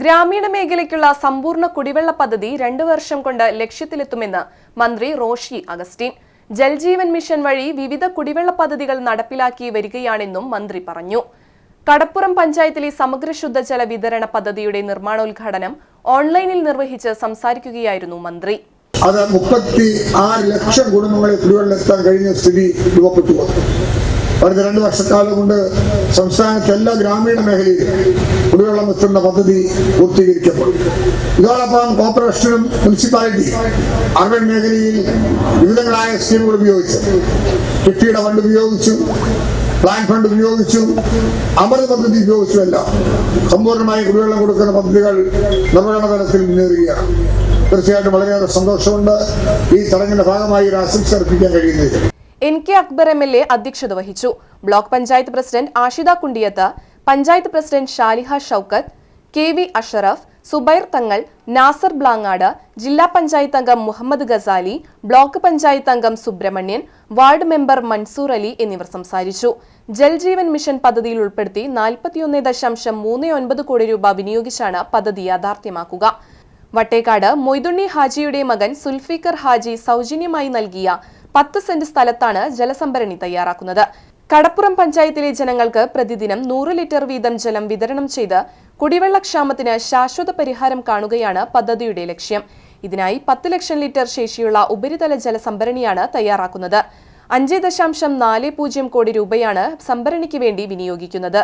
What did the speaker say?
ഗ്രാമീണ മേഖലയ്ക്കുള്ള സമ്പൂർണ കുടിവെള്ള പദ്ധതി രണ്ടു വർഷം കൊണ്ട് ലക്ഷ്യത്തിലെത്തുമെന്ന് മന്ത്രി റോഷി അഗസ്റ്റിൻ. ജൽജീവൻ മിഷൻ വഴി വിവിധ കുടിവെള്ള പദ്ധതികൾ നടപ്പിലാക്കി വരികയാണെന്നും മന്ത്രി പറഞ്ഞു. കടപ്പുറം പഞ്ചായത്തിലെ സമഗ്ര ശുദ്ധജല വിതരണ പദ്ധതിയുടെ നിർമ്മാണോദ്ഘാടനം ഓൺലൈനിൽ നിർവഹിച്ച് സംസാരിക്കുകയായിരുന്നു മന്ത്രി. അത് മുപ്പത്തി ആറ് ലക്ഷം കുടുംബങ്ങളെ കുടിവെള്ളം എത്താൻ കഴിഞ്ഞ സ്ഥിതി രൂപപ്പെട്ടു. അടുത്ത രണ്ട് വർഷക്കാലം കൊണ്ട് സംസ്ഥാനത്തെ എല്ലാ ഗ്രാമീണ മേഖലയിലും കുടിവെള്ളം എത്തുന്ന പദ്ധതി പൂർത്തീകരിക്കപ്പെടും ഇതോടൊപ്പം കോർപ്പറേഷനും മുനിസിപ്പാലിറ്റിയും അർബൻ മേഖലയിൽ വിവിധങ്ങളായ സ്കീമുകൾ ഉപയോഗിച്ചു. കിട്ടിയുടെ ഫണ്ട് ഉപയോഗിച്ചു പ്ലാൻ ഫണ്ട് ഉപയോഗിച്ചു അമൃത് പദ്ധതി ഉപയോഗിച്ചുമല്ല സമ്പൂർണമായി കുടിവെള്ളം കൊടുക്കുന്ന പദ്ധതികൾ നിർവഹണ തലത്തിൽ മുന്നേറുകയാണ്. തീർച്ചയായിട്ടും വളരെയേറെ സന്തോഷമുണ്ട് ഈ ചടങ്ങിന്റെ ഭാഗമായി ഒരു ആശംസ അർപ്പിക്കാൻ കഴിയുന്നത്. N K Akbar M L A അധ്യക്ഷത വഹിച്ചു. Block panchayat president Ashitha Kundiyath panchayat president Shaliha Shaukath K V Ashraf Subair Thangal Nasar Blangad ജില്ലാ പഞ്ചായത്ത് അംഗം മുഹമ്മദ് ഗസാലി ബ്ലോക്ക് പഞ്ചായത്ത് അംഗം സുബ്രഹ്മണ്യൻ വാർഡ് മെമ്പർ മൻസൂർ അലി എന്നിവർ സംസാരിച്ചു. ജൽജീവൻ മിഷൻ പദ്ധതിയിൽ ഉൾപ്പെടുത്തി നാൽപ്പത്തിയൊന്ന് ദശാംശം മൂന്ന് ഒൻപത് കോടി രൂപ വിനിയോഗിച്ചാണ് പദ്ധതി യാഥാർത്ഥ്യമാക്കുക. വട്ടേക്കാട് മൊയ്തുണ്ണി ഹാജിയുടെ മകൻ സുൽഫീഖർ ഹാജി സൗജന്യമായി നൽകിയ പത്ത് സെന്റ് സ്ഥലത്താണ് ജലസംഭരണി തയ്യാറാക്കുന്നത്. കടപ്പുറം പഞ്ചായത്തിലെ ജനങ്ങൾക്ക് പ്രതിദിനം നൂറ് ലിറ്റർ വീതം ജലം വിതരണം ചെയ്ത് കുടിവെള്ളക്ഷാമത്തിന് ശാശ്വത പരിഹാരം കാണുകയാണ് പദ്ധതിയുടെ ലക്ഷ്യം. ഇതിനായി പത്ത് ലക്ഷം ലിറ്റർ ശേഷിയുള്ള ഉപരിതല ജലസംഭരണിയാണ് തയ്യാറാക്കുന്നത്. അഞ്ച് ദശാംശം നാല് പൂജ്യം കോടി രൂപയാണ് സംഭരണിക്ക് വേണ്ടി വിനിയോഗിക്കുന്നത്.